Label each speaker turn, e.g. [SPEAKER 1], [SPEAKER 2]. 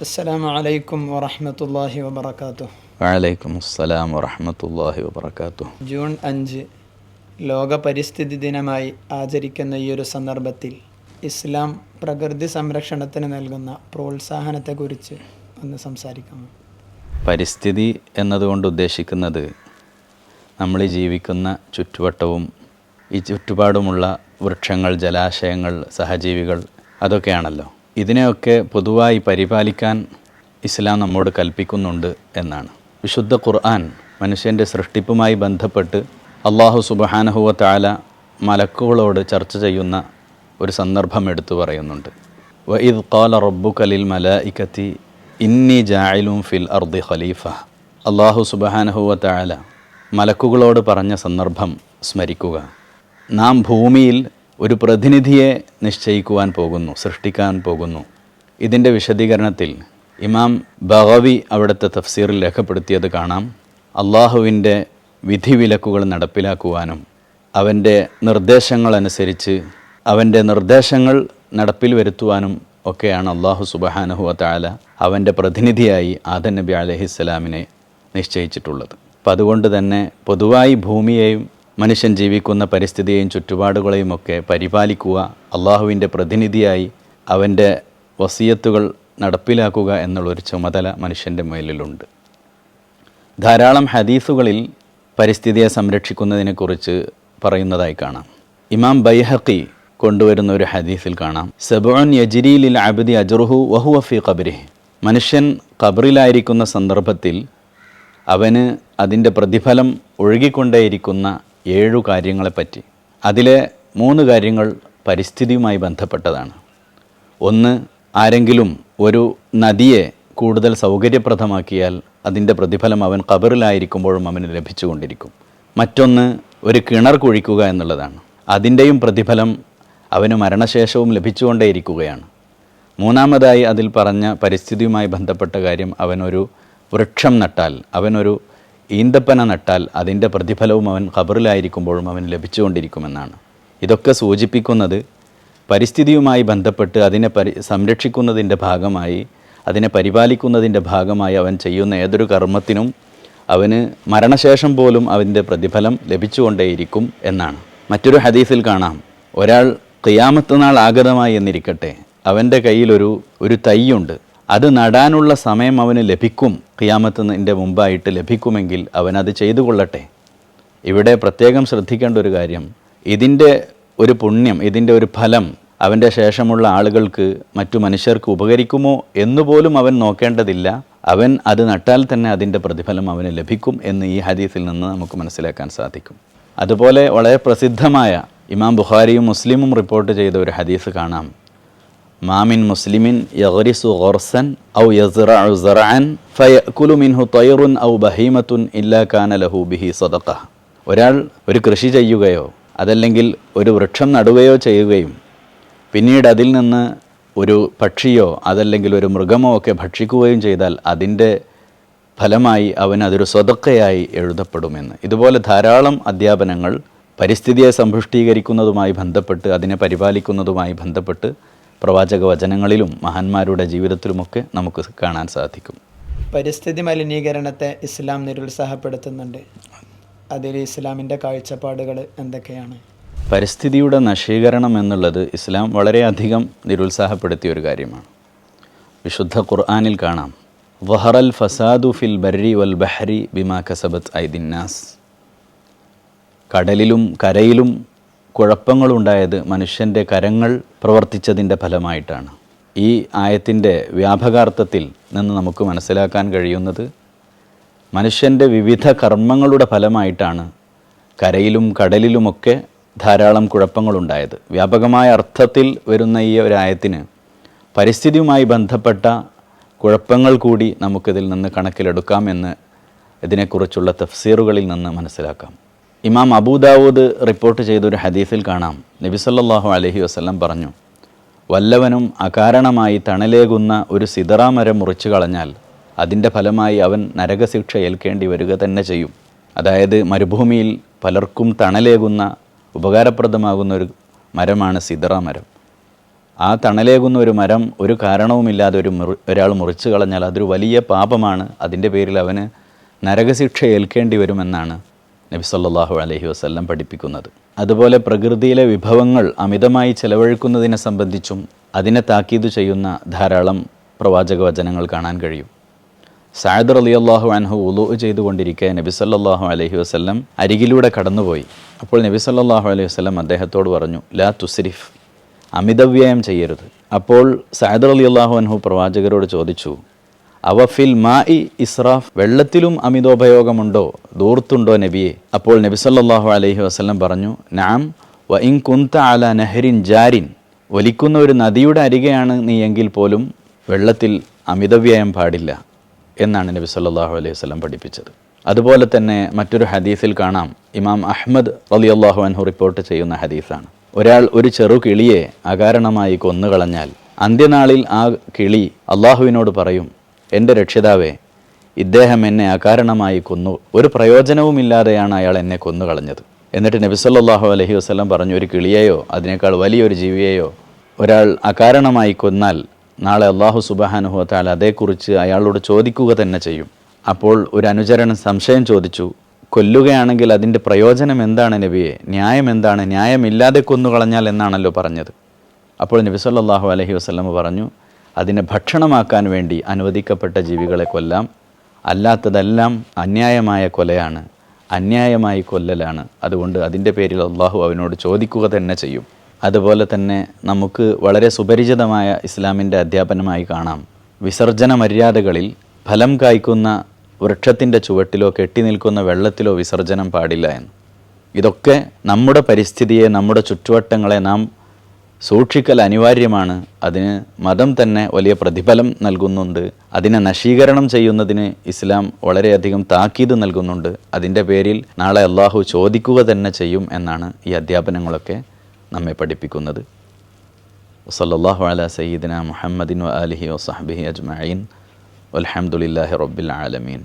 [SPEAKER 1] السلام عليكم ورحمة الله وبركاته
[SPEAKER 2] വലൈക്കും അസ്സലാം വറഹമത്തല്ലാഹി വബർക്കാത്തു
[SPEAKER 1] ജൂൺ അഞ്ച് ലോക പരിസ്ഥിതി ദിനമായി ആചരിക്കുന്ന ഈ ഒരു സന്ദർഭത്തിൽ ഇസ്ലാം പ്രകൃതി സംരക്ഷണത്തിന് നൽകുന്ന പ്രോത്സാഹനത്തെക്കുറിച്ച് ഒന്ന് സംസാരിക്കാമോ
[SPEAKER 2] പരിസ്ഥിതി എന്നതുകൊണ്ട് ഉദ്ദേശിക്കുന്നത് നമ്മൾ ഈ ജീവിക്കുന്ന ചുറ്റുവട്ടവും ഈ ചുറ്റുപാടുമുള്ള വൃക്ഷങ്ങൾ ജലാശയങ്ങൾ സഹജീവികൾ അതൊക്കെയാണല്ലോ ഇതിനെയൊക്കെ പൊതുവായി പരിപാലിക്കാൻ ഇസ്ലാം നമ്മോട് കൽപ്പിക്കുന്നുണ്ട് എന്നാണ്. വിശുദ്ധ ഖുർആൻ മനുഷ്യന്റെ സൃഷ്ടിപ്പുമായി ബന്ധപ്പെട്ട് അള്ളാഹു സുബഹാനഹുവ താല മലക്കുകളോട് ചർച്ച ചെയ്യുന്ന ഒരു സന്ദർഭം എടുത്തു പറയുന്നുണ്ട്. വഇദ് ഖാല കലിൽ മല ഇക്കത്തി ഇന്നി ജായിലും ഫിൽ അർദി ഖലീഫ. അള്ളാഹു സുബഹാനഹുവ താല മലക്കുകളോട് പറഞ്ഞ സന്ദർഭം സ്മരിക്കുക. നാം ഭൂമിയിൽ ഒരു പ്രതിനിധിയെ നിശ്ചയിക്കുവാൻ പോകുന്നു സൃഷ്ടിക്കാൻ പോകുന്നു. ഇതിന്റെ വിശദീകരണത്തിൽ ഇമാം ബഹവി അവിടുത്തെ തഫ്സീറിൽ രേഖപ്പെടുത്തിയത് കാണാം. അള്ളാഹുവിന്റെ വിധിവിലക്കുകൾ നടപ്പിലാക്കുവാനും അവന്റെ നിർദ്ദേശങ്ങളനുസരിച്ച് അവന്റെ നിർദ്ദേശങ്ങൾ നടപ്പിൽ വരുത്തുവാനും ഒക്കെയാണ് അള്ളാഹു സുബഹാനഹു താല അവന്റെ പ്രതിനിധിയായി ആദൻ നബി അലഹിസ്സലാമിനെ നിശ്ചയിച്ചിട്ടുള്ളത്. അപ്പം അതുകൊണ്ട് തന്നെ പൊതുവായി ഭൂമിയെയും മനുഷ്യൻ ജീവിക്കുന്ന പരിസ്ഥിതിയെയും ചുറ്റുപാടുകളെയും ഒക്കെ പരിപാലിക്കുക അള്ളാഹുവിന്റെ പ്രതിനിധിയായി അവന്റെ വസീയത്തുകൾ നടപ്പിലാക്കുക എന്നുള്ളൊരു ചുമതല മനുഷ്യന്റെ മേലിലുണ്ട്. ധാരാളം ഹദീസുകളിൽ പരിസ്ഥിതിയെ സംരക്ഷിക്കുന്നതിനെക്കുറിച്ച് പറയുന്നതായി കാണാം. ഇമാം ബൈഹക്കി കൊണ്ടുവരുന്ന ഒരു ഹദീസിൽ കാണാം. സബുൻ യജിരിലിൽ അബദി അജറുഹു വഹുവ വഫി ഖബരിഹി. മനുഷ്യൻ കബറിലായിരിക്കുന്ന സന്ദർഭത്തിൽ അവന് അതിന്റെ പ്രതിഫലം ഒഴുകിക്കൊണ്ടേയിരിക്കുന്ന ഏഴു കാര്യങ്ങളെപ്പറ്റി. അതിലെ മൂന്ന് കാര്യങ്ങൾ പരിസ്ഥിതിയുമായി ബന്ധപ്പെട്ടതാണ്. ഒന്ന് ആരെങ്കിലും ഒരു നദിയെ കൂടുതൽ സൗകര്യപ്രദമാക്കിയാൽ അതിന്റെ പ്രതിഫലം അവൻ കബറിലായിരിക്കുമ്പോഴും അവന് ലഭിച്ചുകൊണ്ടിരിക്കും. മറ്റൊന്ന് ഒരു കിണർ കുഴിക്കുക എന്നുള്ളതാണ്. അതിന്റെയും പ്രതിഫലം അവന് മരണശേഷവും ലഭിച്ചുകൊണ്ടേയിരിക്കുകയാണ്. മൂന്നാമതായി അതിൽ പറഞ്ഞ പരിസ്ഥിതിയുമായി ബന്ധപ്പെട്ട കാര്യം അവനൊരു വൃക്ഷം നട്ടാൽ അവനൊരു ഈന്തപ്പന നട്ടാൽ അതിന്റെ പ്രതിഫലവും അവൻ ഖബറിലായിരിക്കുമ്പോഴും അവൻ ലഭിച്ചുകൊണ്ടിരിക്കുമെന്നാണ്. ഇതൊക്കെ സൂചിപ്പിക്കുന്നത് പരിസ്ഥിതിയുമായി ബന്ധപ്പെട്ട് അതിനെ പരി സംരക്ഷിക്കുന്നതിന്റെ ഭാഗമായി അതിനെ പരിപാലിക്കുന്നതിന്റെ ഭാഗമായി അവൻ ചെയ്യുന്ന ഏതൊരു കർമ്മത്തിനും അവന് മരണശേഷം പോലും അവന്റെ പ്രതിഫലം ലഭിച്ചുകൊണ്ടേയിരിക്കും എന്നാണ്. മറ്റൊരു ഹദീസിൽ കാണാം. ഒരാൾ ഖിയാമത്ത് നാൾ ആഗതമായി എന്നിരിക്കട്ടെ. അവന്റെ കയ്യിലൊരു ഒരു തൈയുണ്ട്. അത് നടാനുള്ള സമയം അവന് ലഭിക്കും. ഖിയാമത്തിന്റെ മുമ്പായിട്ട് ലഭിക്കുമെങ്കിൽ അവനത് ചെയ്തു കൊള്ളട്ടെ. ഇവിടെ പ്രത്യേകം ശ്രദ്ധിക്കേണ്ട ഒരു കാര്യം. ഇതിന്റെ ഒരു പുണ്യം ഇതിന്റെ ഒരു ഫലം അവന്റെ ശേഷമുള്ള ആളുകൾക്ക് മറ്റു മനുഷ്യർക്ക് ഉപകരിക്കുമോ എന്നുപോലും അവൻ നോക്കേണ്ടതില്ല. അവൻ അത് നട്ടാൽ തന്നെ അതിന്റെ പ്രതിഫലം അവന് ലഭിക്കും എന്ന് ഈ ഹദീസിൽ നിന്ന് നമുക്ക് മനസ്സിലാക്കാൻ സാധിക്കും. അതുപോലെ വളരെ പ്രസിദ്ധമായ ഇമാം ബുഖാരിയും മുസ്ലിമും റിപ്പോർട്ട് ചെയ്ത ഒരു ഹദീസ് കാണാം. മാമിൻ മുസ്ലിമിൻ യഗ്രിസു ഗർസൻ ഔ യസ്റഉ സറഅൻ ഫയഅകുലു മിൻഹു തൈറുൻ ഔ ബഹീമത്തുൻ ഇല്ലാ കാന ലഹു ബിഹി സദഖ ഒരാൾ ഒരു കൃഷി ചെയ്യുകയോ അതല്ലെങ്കിൽ ഒരു വൃക്ഷം നടുകയോ ചെയ്യുകയും പിന്നീട് അതിൽ നിന്ന് ഒരു പക്ഷിയോ അതല്ലെങ്കിൽ ഒരു മൃഗമോ ഒക്കെ ഭക്ഷിക്കുകയും ചെയ്താൽ അതിന്റെ ഫലമായി അവൻ അതൊരു സ്വതക്കയായി എഴുതപ്പെടുമെന്ന്. ഇതുപോലെ ധാരാളം അധ്യാപനങ്ങൾ പരിസ്ഥിതിയെ സമ്പുഷ്ടീകരിക്കുന്നതുമായി ബന്ധപ്പെട്ട് അതിനെ പരിപാലിക്കുന്നതുമായി ബന്ധപ്പെട്ട് പ്രവാചക വചനങ്ങളിലും മഹാന്മാരുടെ ജീവിതത്തിലുമൊക്കെ നമുക്ക് കാണാൻ സാധിക്കും.
[SPEAKER 1] പരിസ്ഥിതി മലിനീകരണത്തെ ഇസ്ലാം നിരുത്സാഹപ്പെടുത്തുന്നുണ്ട്. അതിൽ ഇസ്ലാമിന്റെ കാഴ്ചപ്പാടുകൾ എന്തൊക്കെയാണ്?
[SPEAKER 2] പരിസ്ഥിതിയുടെ നശീകരണം എന്നുള്ളത് ഇസ്ലാം വളരെയധികം നിരുത്സാഹപ്പെടുത്തിയ ഒരു കാര്യമാണ്. വിശുദ്ധ ഖുർആാനിൽ കാണാം വഹറൽ ഫസാദു ഫിൽ ബർരി വൽ ബഹരി ബിമാ കസബത്ത് ഐദിന്നാസ് കടലിലും കരയിലും കുഴപ്പങ്ങളുണ്ടായത് മനുഷ്യന്റെ കരങ്ങൾ പ്രവർത്തിച്ചതിന്റെ ഫലമായിട്ടാണ്. ഈ ആയത്തിന്റെ വ്യാപകാർത്ഥത്തിൽ നിന്ന് നമുക്ക് മനസ്സിലാക്കാൻ കഴിയുന്നത് മനുഷ്യന്റെ വിവിധ കർമ്മങ്ങളുടെ ഫലമായിട്ടാണ് കരയിലും കടലിലുമൊക്കെ ധാരാളം കുഴപ്പങ്ങളുണ്ടായത്. വ്യാപകമായ അർത്ഥത്തിൽ വരുന്ന ഈ ഒരു ആയത്തിന് പരിസ്ഥിതിയുമായി ബന്ധപ്പെട്ട കുഴപ്പങ്ങൾ കൂടി നമുക്കിതിൽ നിന്ന് കണക്കിലെടുക്കാമെന്ന് ഇതിനെക്കുറിച്ചുള്ള തഫ്സീറുകളിൽ നിന്ന് മനസ്സിലാക്കാം. ഇമാം അബൂദാവൂദ് റിപ്പോർട്ട് ചെയ്തൊരു ഹദീസിൽ കാണാം. നബിസല്ലാഹു അലഹി വസ്ലം പറഞ്ഞു വല്ലവനും അകാരണമായി തണലേകുന്ന ഒരു സിതറാമരം മുറിച്ചു കളഞ്ഞാൽ അതിന്റെ ഫലമായി അവൻ നരകശിക്ഷ ഏൽക്കേണ്ടി വരിക തന്നെ ചെയ്യും. അതായത് മരുഭൂമിയിൽ പലർക്കും തണലേകുന്ന ഉപകാരപ്രദമാകുന്ന ഒരു മരമാണ് സിതറാമരം. മരം ആ തണലേകുന്ന ഒരു മരം ഒരു കാരണവുമില്ലാതെ ഒരു ഒരാൾ മുറിച്ചു കളഞ്ഞാൽ അതൊരു വലിയ പാപമാണ്. അതിന്റെ പേരിൽ അവന് നരകശിക്ഷ ഏൽക്കേണ്ടി വരുമെന്നാണ് നബി സല്ലാഹു അലഹി വസല്ലം പഠിപ്പിക്കുന്നത്. അതുപോലെ പ്രകൃതിയിലെ വിഭവങ്ങൾ അമിതമായി ചെലവഴിക്കുന്നതിനെ സംബന്ധിച്ചും അതിനെ താക്കീത് ചെയ്യുന്ന ധാരാളം പ്രവാചക വചനങ്ങൾ കാണാൻ കഴിയും. സായദ് അലി അള്ളാഹു അൻഹു ഉലു ചെയ്തുകൊണ്ടിരിക്കെ നബി സല്ലാഹു അലഹി വസ്ല്ലം അരികിലൂടെ കടന്നുപോയി. അപ്പോൾ നബി സല്ലാഹു അലൈഹി വസ്ലം അദ്ദേഹത്തോട് പറഞ്ഞു ലാ തുസ്രിഫ് അമിതവ്യയം ചെയ്യരുത്. അപ്പോൾ സായദ് അലി അള്ളാഹു അൻഹു പ്രവാചകരോട് ചോദിച്ചു അവഫിൽ മാ ഇ ഇസ്രാഫ് വെള്ളത്തിലും അമിതോപയോഗമുണ്ടോ? ദൂർത്തുണ്ടോ നബിയെ? അപ്പോൾ നബി സല്ലല്ലാഹു അലൈഹി വസ്ലം പറഞ്ഞു നാം വ ഇൻ കുന്ത അല നെഹ്റിൻ ജാരിൻ ഒലിക്കുന്ന ഒരു നദിയുടെ അരികെയാണ് നീ എങ്കിൽ പോലും വെള്ളത്തിൽ അമിതവ്യയം പാടില്ല എന്നാണ് നബി സല്ലല്ലാഹു അലൈഹി വസ്ലം പഠിപ്പിച്ചത്. അതുപോലെ തന്നെ മറ്റൊരു ഹദീസിൽ കാണാം ഇമാം അഹ്മദ് അള്ളാഹു അൻഹു റിപ്പോർട്ട് ചെയ്യുന്ന ഹദീസാണ്. ഒരാൾ ഒരു ചെറു കിളിയെ അകാരണമായി കൊന്നുകളഞ്ഞാൽ അന്ത്യനാളിൽ ആ കിളി അള്ളാഹുവിനോട് പറയും എന്റെ രക്ഷിതാവേ ഇദ്ദേഹം എന്നെ അകാരണമായി കൊന്നു. ഒരു പ്രയോജനവുമില്ലാതെയാണ് അയാൾ എന്നെ കൊന്നു കളഞ്ഞത് എന്നിട്ട് നബി സല്ലല്ലാഹു അലൈഹി വസല്ലം പറഞ്ഞു ഒരു കിളിയെയോ അതിനേക്കാൾ വലിയൊരു ജീവിയെയോ ഒരാൾ അകാരണമായി കൊന്നാൽ നാളെ അള്ളാഹു സുബാനുഹത്താൽ അതേക്കുറിച്ച് അയാളോട് ചോദിക്കുക തന്നെ ചെയ്യും. അപ്പോൾ ഒരു അനുചരൻ സംശയം ചോദിച്ചു കൊല്ലുകയാണെങ്കിൽ അതിന്റെ പ്രയോജനം എന്താണ് നബിയെ? ന്യായം എന്താണ്? ന്യായമില്ലാതെ കൊന്നുകളഞ്ഞാൽ എന്നാണല്ലോ പറഞ്ഞത്? അപ്പോൾ നബി സല്ലല്ലാഹു അലൈഹി വസല്ലം പറഞ്ഞു അതിനെ ഭക്ഷണമാക്കാൻ വേണ്ടി അനുവദിക്കപ്പെട്ട ജീവികളെ കൊല്ലാം. അല്ലാത്തതെല്ലാം അന്യായമായ കൊലയാണ്. അന്യായമായി കൊല്ലലാണ്. അതുകൊണ്ട് അതിന്റെ പേരിൽ അള്ളാഹു അവനോട് ചോദിക്കുക തന്നെ ചെയ്യും. അതുപോലെ തന്നെ നമുക്ക് വളരെ സുപരിചിതമായ ഇസ്ലാമിന്റെ അധ്യാപനമായി കാണാം. വിസർജന മര്യാദകളിൽ ഫലം കായ്ക്കുന്ന വൃക്ഷത്തിന്റെ ചുവട്ടിലോ കെട്ടി നിൽക്കുന്ന വെള്ളത്തിലോ വിസർജനം പാടില്ല എന്ന്. ഇതൊക്കെ നമ്മുടെ പരിസ്ഥിതിയെ നമ്മുടെ ചുറ്റുവട്ടങ്ങളെ നാം സൂക്ഷിക്കൽ അനിവാര്യമാണ്. അതിന് മതം തന്നെ വലിയ പ്രതിഫലം നൽകുന്നുണ്ട്. അതിനെ നശീകരണം ചെയ്യുന്നതിന് ഇസ്ലാം വളരെയധികം താക്കീത് നൽകുന്നുണ്ട്. അതിന്റെ പേരിൽ നാളെ അള്ളാഹു ചോദിക്കുക തന്നെ ചെയ്യും എന്നാണ് ഈ അധ്യാപനങ്ങളൊക്കെ നമ്മെ പഠിപ്പിക്കുന്നത്. വസല്ലല്ലാഹു അല സയ്യിദിന മുഹമ്മദിൻ വ ആലിഹി വസഹബിഹി അജ്മഈൻ. വൽഹംദുലില്ലാഹി റബ്ബിൽ ആലമീൻ.